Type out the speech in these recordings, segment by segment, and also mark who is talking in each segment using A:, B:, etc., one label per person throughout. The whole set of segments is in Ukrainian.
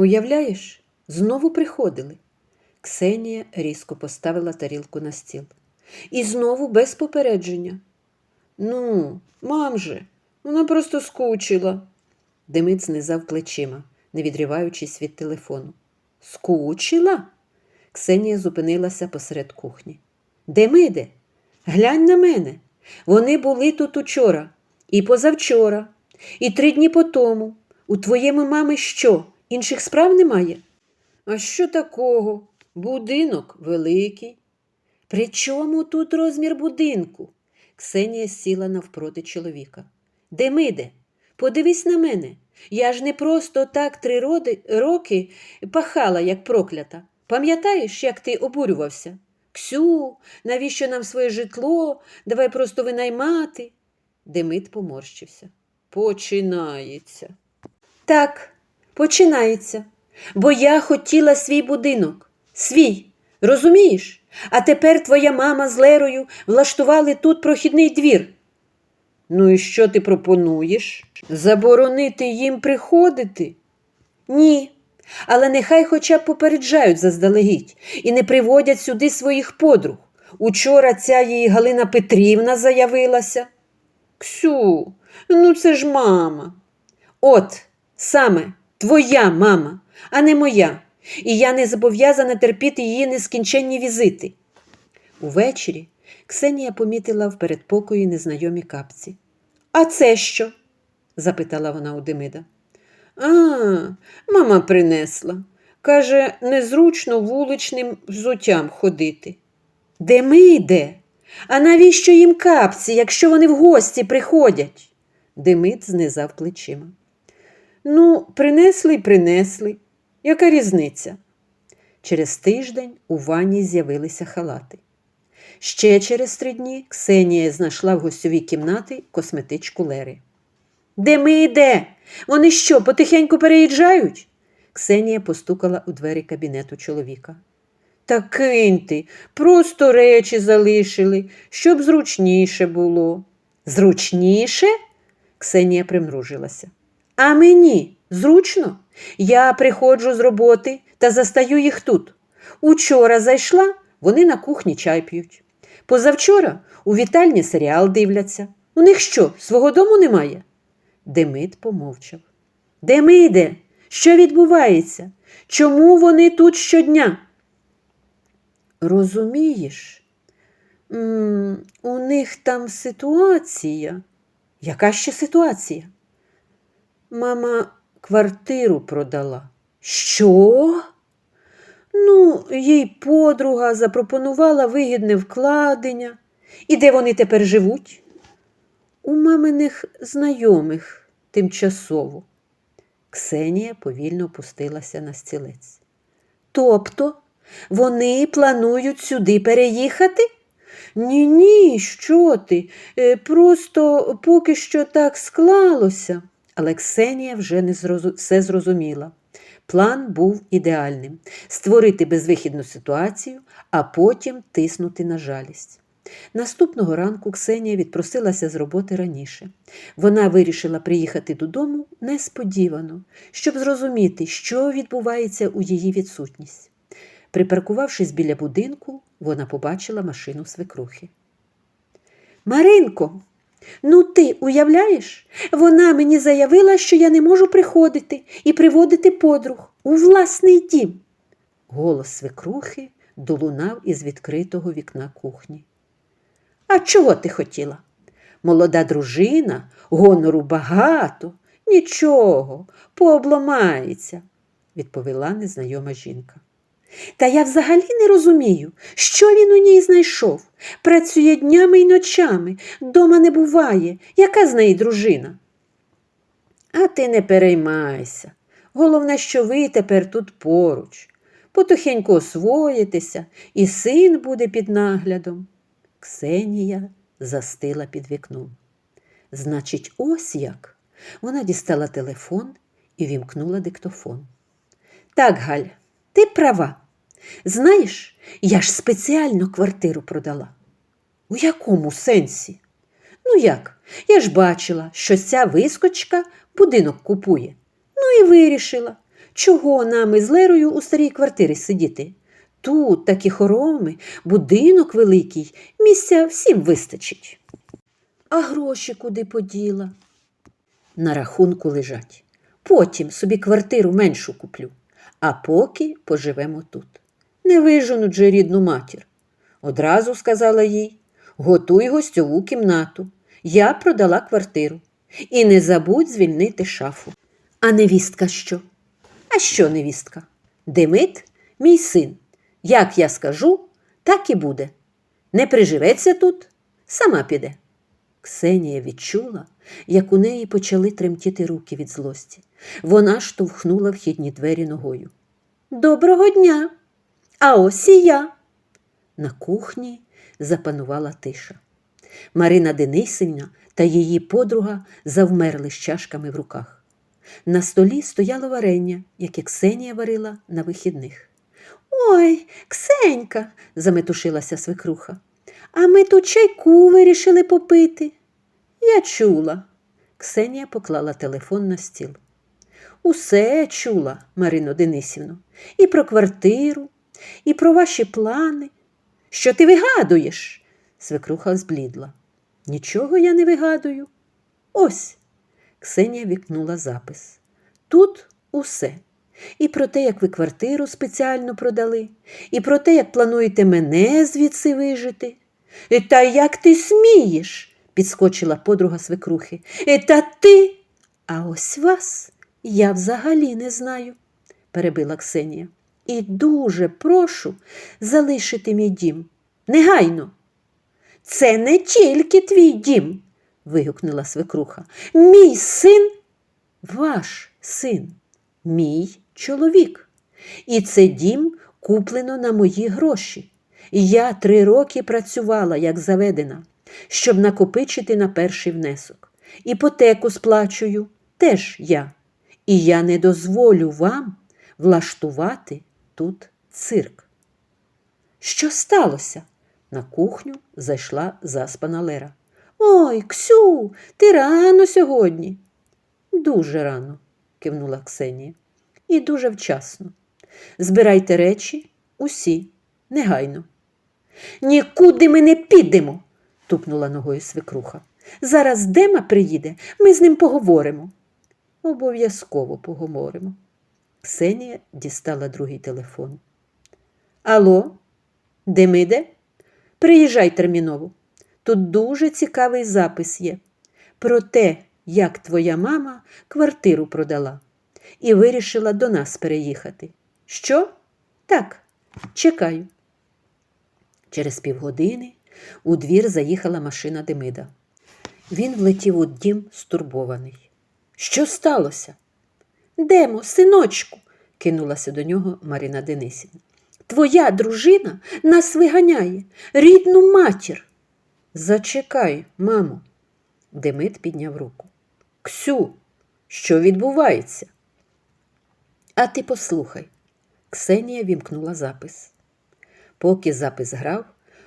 A: Уявляєш, знову приходили. Ксенія різко поставила тарілку на стіл. І знову без попередження. Ну, мам же, вона просто скучила. Демид знизав плечима, не відриваючись від телефону. Скучила? Ксенія зупинилася посеред кухні. Демиде, глянь на мене. Вони були тут учора, і позавчора, і три дні по тому. У твоєї мами що? Інших справ немає? А що такого? Будинок великий. При чому тут розмір будинку? Ксенія сіла навпроти чоловіка. Демиде, подивись на мене. Я ж не просто так три роки пахала, як проклята. Пам'ятаєш, як ти обурювався? Ксю, навіщо нам своє житло? Давай просто винаймати. Демид поморщився. Починається. Так, починається. Бо я хотіла свій будинок. Свій. Розумієш? А тепер твоя мама з Лерою влаштували тут прохідний двір. Ну і що ти пропонуєш? Заборонити їм приходити? Ні. Але нехай хоча б попереджають заздалегідь і не приводять сюди своїх подруг. Учора ця її Галина Петрівна заявилася. Ксю, ну це ж мама. От, саме твоя мама, а не моя, і я не зобов'язана терпіти її нескінченні візити. Увечері Ксенія помітила в передпокої незнайомі капці. А це що? запитала вона у Демида. А, мама принесла. Каже, незручно вуличним взуттям ходити. Демиде, а навіщо їм капці, якщо вони в гості приходять? Демид знизав плечима. Ну, принесли й принесли. Яка різниця? Через тиждень у ванні з'явилися халати. Ще через три дні Ксенія знайшла в гостьовій кімнаті косметичку Лери. Де ми йде? Вони що, потихеньку переїжджають? Ксенія постукала у двері кабінету чоловіка. Та кинь ти, просто речі залишили, щоб зручніше було. Зручніше? Ксенія примружилася. А мені зручно? Я приходжу з роботи та застаю їх тут. Учора зайшла, вони на кухні чай п'ють. Позавчора у вітальні серіал дивляться. У них що, свого дому немає? Демид помовчав. Демиде, що відбувається? Чому вони тут щодня? Розумієш, у них там ситуація. Яка ще ситуація? Мама квартиру продала. Що? Ну, їй подруга запропонувала вигідне вкладення. І де вони тепер живуть? У маминих знайомих тимчасово. Ксенія повільно опустилася на стілець. Тобто вони планують сюди переїхати? Ні, ні, що ти? Е, Просто поки що так склалося. Але Ксенія вже не зрозу... все зрозуміла. План був ідеальним створити безвихідну ситуацію, а потім тиснути на жалість. Наступного ранку Ксенія відпросилася з роботи раніше. Вона вирішила приїхати додому несподівано, щоб зрозуміти, що відбувається у її відсутність. Припаркувавшись біля будинку, вона побачила машину свекрухи. Маринко, ну ти уявляєш? Вона мені заявила, що я не можу приходити і приводити подруг у власний дім. Голос свекрухи долунав із відкритого вікна кухні. А чого ти хотіла? Молода дружина, гонору багато, нічого, пообломається, відповіла незнайома жінка. Та я взагалі не розумію, що він у ній знайшов. Працює днями й ночами, дома не буває. Яка з неї дружина? А ти не переймайся. Головне, що ви тепер тут поруч. Потихеньку освоїтеся, і син буде під наглядом. Ксенія застила під вікном. Значить, ось як. Вона дістала телефон і вімкнула диктофон. Так, Галь, ти права. Знаєш, я ж спеціально квартиру продала. У якому сенсі? Ну як? Я ж бачила, що ця вискочка будинок купує. Ну і вирішила, чого нам із Лерою у старій квартирі сидіти? Тут такі хороми, будинок великий, місця всім вистачить. А гроші куди поділа? На рахунку лежать. Потім собі квартиру меншу куплю, а поки поживемо тут. Не виженуть же рідну матір. Одразу сказала їй: готуй гостьову кімнату. Я продала квартиру. І не забудь звільнити шафу. А невістка що? А що невістка? Демид мій син. Як я скажу, так і буде. Не приживеться тут, сама піде. Ксенія відчула, як у неї почали тремтіти руки від злості. Вона штовхнула вхідні двері ногою. Доброго дня! А ось і я. На кухні запанувала тиша. Марина Денисівна та її подруга завмерли з чашками в руках. На столі стояло варення, яке Ксенія варила на вихідних. Ой, Ксенька, заметушилася свекруха. А ми тут чайку вирішили попити. Я чула. Ксенія поклала телефон на стіл. Усе чула, Марино Денисівно, і про квартиру, і про ваші плани. Що ти вигадуєш? Свекруха зблідла. Нічого я не вигадую. Ось. Ксенія вікнула запис. Тут усе. І про те, як ви квартиру спеціально продали, і про те, як плануєте мене звідси вижити. «Е, Та як ти смієш? підскочила подруга свекрухи. «Е, Та ти. А ось вас я взагалі не знаю, перебила Ксенія. І дуже прошу залишити мій дім. Негайно. Це не тільки твій дім, вигукнула свекруха. Мій син, ваш син, мій чоловік. І це дім куплено на мої гроші. Я три роки працювала, як заведена, щоб накопичити на перший внесок. Іпотеку сплачую теж я. І я не дозволю вам влаштувати тут цирк. Що сталося? На кухню зайшла заспана Лера. Ой, Ксю, ти рано сьогодні. Дуже рано, кивнула Ксенія. І дуже вчасно. Збирайте речі усі, негайно. Нікуди ми не підемо, тупнула ногою свекруха. Зараз Дема приїде, ми з ним поговоримо. Обов'язково поговоримо. Ксенія дістала другий телефон. Алло, Демиде? Приїжджай терміново. Тут дуже цікавий запис є про те, як твоя мама квартиру продала і вирішила до нас переїхати. Що? Так, чекаю. Через півгодини у двір заїхала машина Демида. Він влетів у дім стурбований. Що сталося? Демо, синочку, кинулася до нього Марина Денисівна. Твоя дружина нас виганяє, рідну матір. Зачекай, мамо. Демид підняв руку. Ксю, що відбувається? А ти послухай. Ксенія вімкнула запис. Поки запис грав,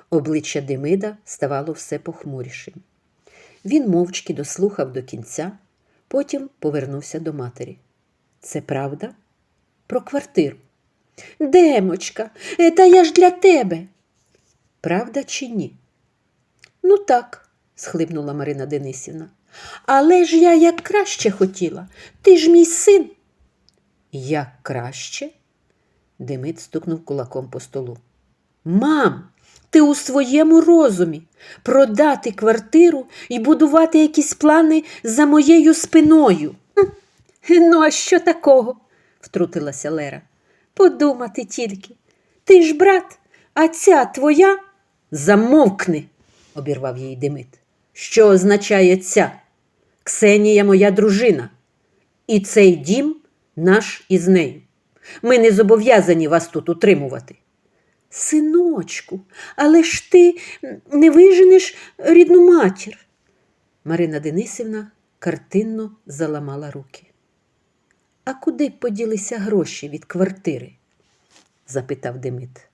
A: обличчя Демида ставало все похмурішим. Він мовчки дослухав до кінця, потім повернувся до матері. Це правда? Про квартиру. Демочка, е, та я ж для тебе. Правда чи ні? Ну так, схлипнула Марина Денисівна. Але ж я як краще хотіла. Ти ж мій син. Як краще? Демид стукнув кулаком по столу. Мам, ти у своєму розумі продати квартиру і будувати якісь плани за моєю спиною. «Хм, Ну, а що такого? втрутилася Лера. Подумати тільки. Ти ж брат, а ця твоя. Замовкни, обірвав її Демид. Що означає ця? Ксенія моя дружина. І цей дім наш із нею. Ми не зобов'язані вас тут утримувати. Синочку, але ж ти не виженеш рідну матір. Марина Денисівна картинно заламала руки. А куди поділися гроші від квартири? запитав Демид.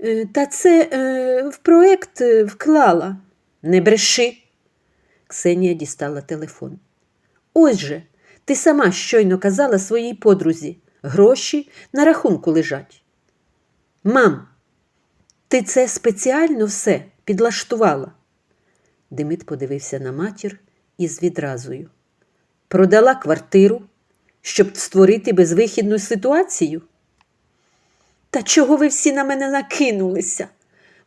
A: «Е, Та це е, в проект е, вклала. Не бреши. Ксенія дістала телефон. Ось же, ти сама щойно казала своїй подрузі, Гроші на рахунку лежать. Мам, ти це спеціально все підлаштувала. Демид подивився на матір із відразою. Продала квартиру, щоб створити безвихідну ситуацію. Та чого ви всі на мене накинулися?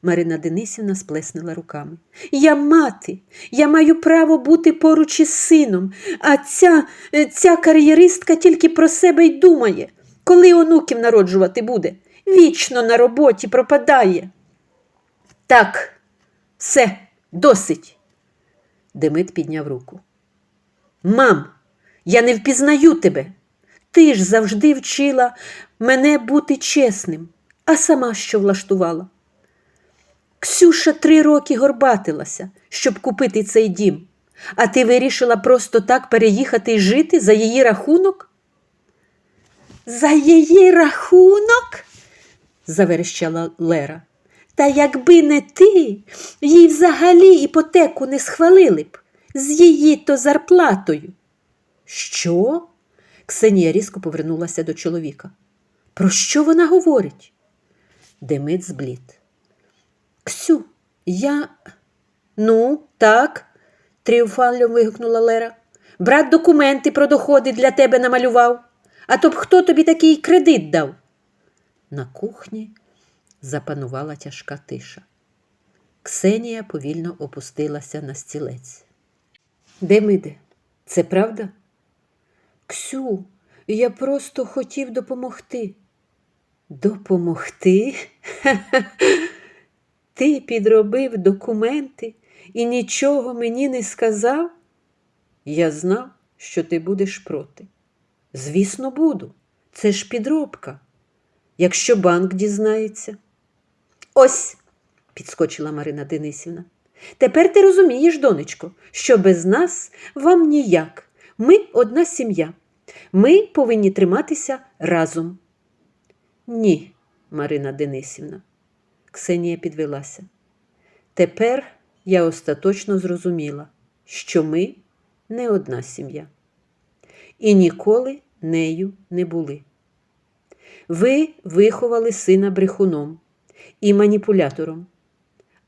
A: Марина Денисівна сплеснула руками. Я мати, я маю право бути поруч із сином, а ця, ця кар'єристка тільки про себе й думає, коли онуків народжувати буде. Вічно на роботі пропадає. Так, все, досить. Демид підняв руку. Мам, я не впізнаю тебе. Ти ж завжди вчила мене бути чесним, а сама що влаштувала. Ксюша три роки горбатилася, щоб купити цей дім, а ти вирішила просто так переїхати і жити за її рахунок? За її рахунок? заверещала Лера. Та якби не ти, їй взагалі іпотеку не схвалили б з її то зарплатою. Що? Ксенія різко повернулася до чоловіка. Про що вона говорить? Демид зблід. Ксю, я. Ну, так, тріумфально вигукнула Лера. Брат документи про доходи для тебе намалював. А то б хто тобі такий кредит дав? На кухні запанувала тяжка тиша. Ксенія повільно опустилася на стілець. Демиде, це правда? Ксю, я просто хотів допомогти. Допомогти? Ти підробив документи і нічого мені не сказав? Я знав, що ти будеш проти. Звісно, буду. Це ж підробка. Якщо банк дізнається. Ось, підскочила Марина Денисівна. Тепер ти розумієш, донечко, що без нас вам ніяк. Ми одна сім'я. Ми повинні триматися разом. Ні, Марина Денисівна. Ксенія підвелася. Тепер я остаточно зрозуміла, що ми не одна сім'я. І ніколи нею не були. Ви виховали сина брехуном і маніпулятором.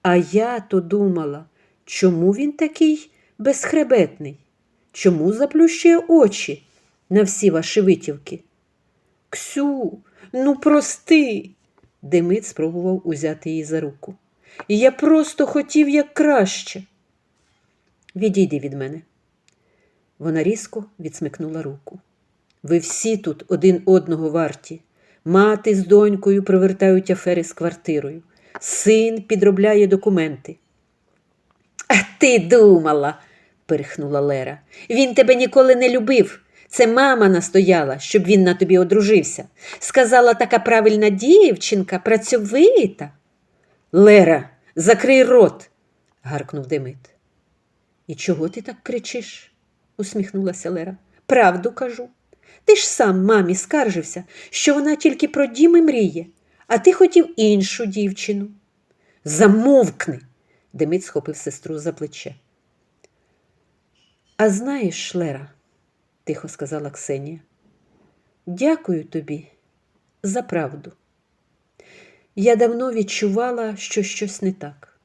A: А я то думала, чому він такий безхребетний? Чому заплющує очі на всі ваші витівки? Ксю, ну прости. Демид спробував узяти її за руку. Я просто хотів як краще. Відійди від мене. Вона різко відсмикнула руку. Ви всі тут один одного варті. Мати з донькою провертають афери з квартирою. Син підробляє документи. А ти думала, перехнула Лера. Він тебе ніколи не любив. Це мама настояла, щоб він на тобі одружився. Сказала така правильна дівчинка, працьовита. Лера, закрий рот, гаркнув Демид. І чого ти так кричиш? усміхнулася Лера. Правду кажу. Ти ж сам мамі скаржився, що вона тільки про дім і мріє, а ти хотів іншу дівчину. Замовкни. Демид схопив сестру за плече. А знаєш, Лера, тихо сказала Ксенія, дякую тобі за правду. Я давно відчувала, що щось не так,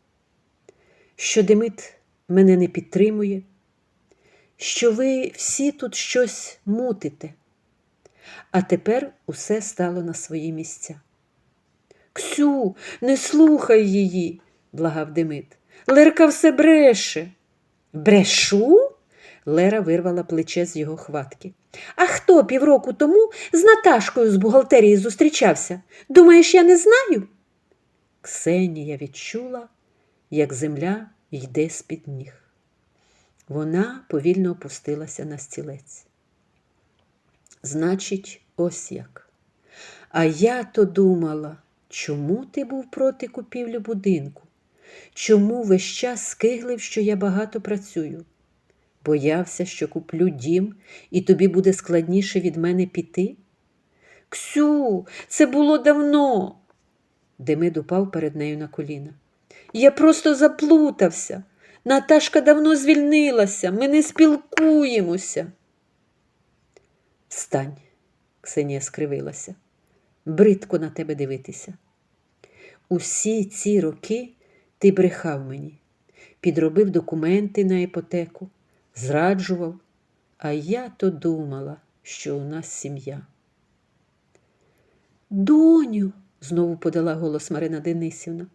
A: що Демид мене не підтримує, що ви всі тут щось мутите, а тепер усе стало на свої місця. Ксю, не слухай її, благав Демид. Лерка все бреше. Брешу? Лера вирвала плече з його хватки. А хто півроку тому з Наташкою з бухгалтерії зустрічався? Думаєш, я не знаю? Ксенія відчула, як земля йде з-під ніг. Вона повільно опустилася на стілець. Значить, ось як. А я то думала, чому ти був проти купівлі будинку? Чому весь час скиглив, що я багато працюю? Боявся, що куплю дім, і тобі буде складніше від мене піти? Ксю, це було давно. Демид упав перед нею на коліна. Я просто заплутався. Наташка давно звільнилася, ми не спілкуємося. Встань, Ксенія скривилася. Бридко на тебе дивитися. Усі ці роки ти брехав мені, підробив документи на іпотеку, зраджував, а я то думала, що у нас сім'я. Доню, знову подала голос Марина Денисівна.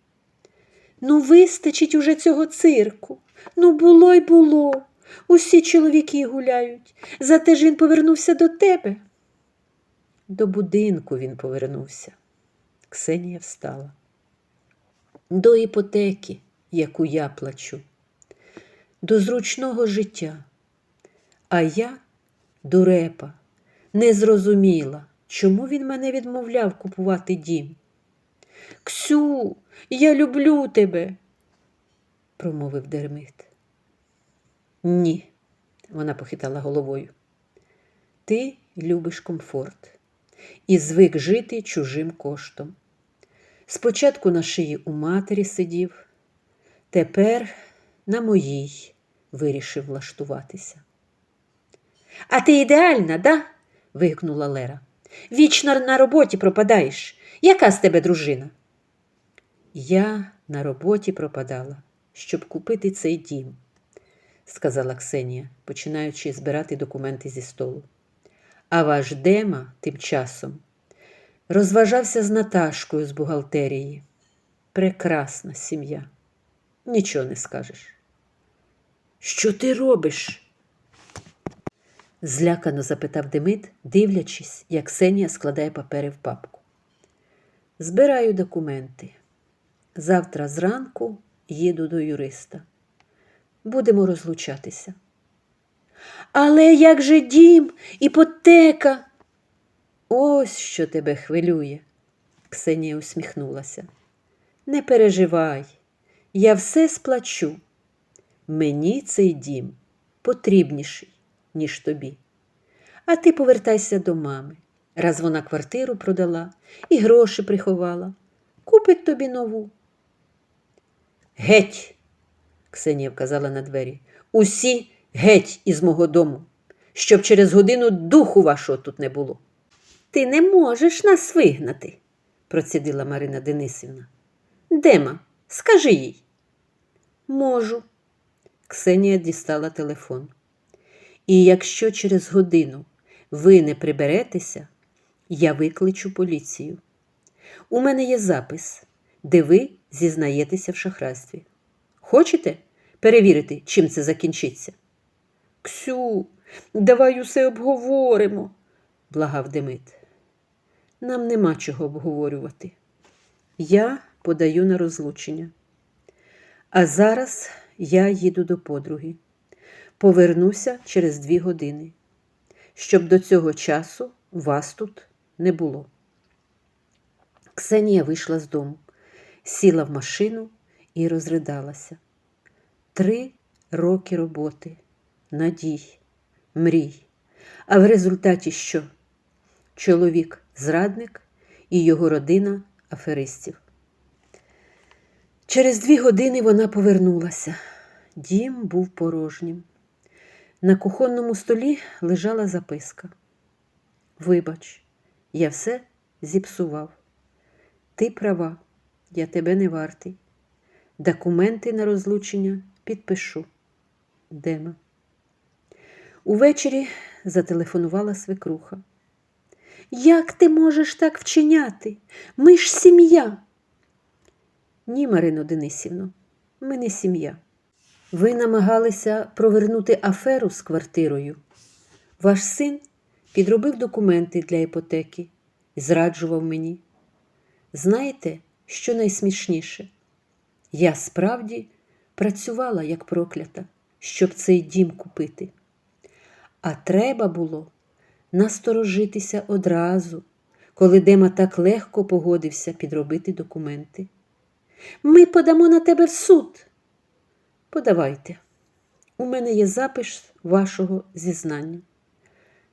A: Ну, вистачить уже цього цирку. Ну, було й було. Усі чоловіки гуляють. Зате ж він повернувся до тебе. До будинку він повернувся. Ксенія встала. До іпотеки, яку я плачу, до зручного життя. А я, дурепа, не зрозуміла, чому він мене відмовляв купувати дім. Ксю, я люблю тебе, промовив Дермит. Ні, вона похитала головою. Ти любиш комфорт і звик жити чужим коштом. Спочатку на шиї у матері сидів, тепер на моїй вирішив влаштуватися. А ти ідеальна, да? вигукнула Лера. Вічно на роботі пропадаєш. Яка з тебе дружина? Я на роботі пропадала, щоб купити цей дім, сказала Ксенія, починаючи збирати документи зі столу. А ваш Дема тим часом розважався з Наташкою з бухгалтерії. Прекрасна сім'я. Нічого не скажеш. Що ти робиш? злякано запитав Демид, дивлячись, як Ксенія складає папери в папку. Збираю документи. Завтра зранку їду до юриста. Будемо розлучатися. Але як же дім, іпотека? Ось що тебе хвилює. Ксенія усміхнулася. Не переживай, я все сплачу. Мені цей дім потрібніший, ніж тобі. А ти повертайся до мами, раз вона квартиру продала і гроші приховала. Купить тобі нову. Геть, Ксенія вказала на двері. Усі геть із мого дому, щоб через годину духу вашого тут не було. Ти не можеш нас вигнати, процідила Марина Денисівна. Дема, скажи їй. Можу. Ксенія дістала телефон. І якщо через годину ви не приберетеся, я викличу поліцію. У мене є запис, де ви зізнаєтеся в шахрайстві. Хочете перевірити, чим це закінчиться? Ксю, давай усе обговоримо, благав Демид. Нам нема чого обговорювати. Я подаю на розлучення. А зараз я їду до подруги. Повернуся через дві години, щоб до цього часу вас тут не було. Ксенія вийшла з дому, сіла в машину і розридалася. Три роки роботи, надій, мрій. А в результаті що? Чоловік зрадник і його родина аферистів. Через дві години вона повернулася. Дім був порожнім. На кухонному столі лежала записка. Вибач, я все зіпсував. Ти права, я тебе не вартий. Документи на розлучення підпишу. Дема. Увечері зателефонувала свекруха. Як ти можеш так вчиняти? Ми ж сім'я. Ні, Марино Денисівно, ми не сім'я. Ви намагалися провернути аферу з квартирою. Ваш син підробив документи для іпотеки і зраджував мені. Знаєте, що найсмішніше? Я справді працювала як проклята, щоб цей дім купити. А треба було насторожитися одразу, коли Дема так легко погодився підробити документи. Ми подамо на тебе в суд. Подавайте. У мене є запис вашого зізнання.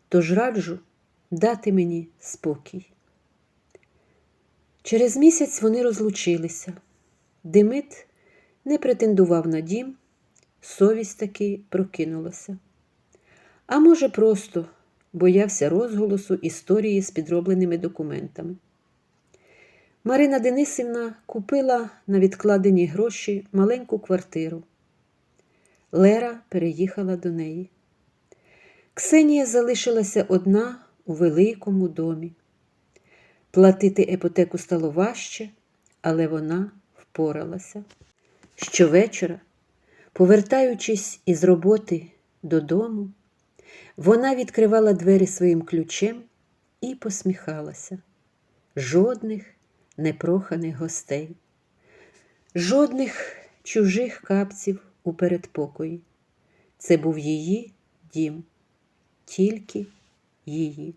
A: Тож раджу дати мені спокій. Через місяць вони розлучилися. Демид не претендував на дім, совість таки прокинулася. А може, просто боявся розголосу історії з підробленими документами. Марина Денисівна купила на відкладені гроші маленьку квартиру. Лера переїхала до неї. Ксенія залишилася одна у великому домі. Платити іпотеку стало важче, але вона впоралася. Щовечора, повертаючись із роботи додому, вона відкривала двері своїм ключем і посміхалася. Жодних непроханих гостей, жодних чужих капців у передпокої. Це був її дім, тільки її.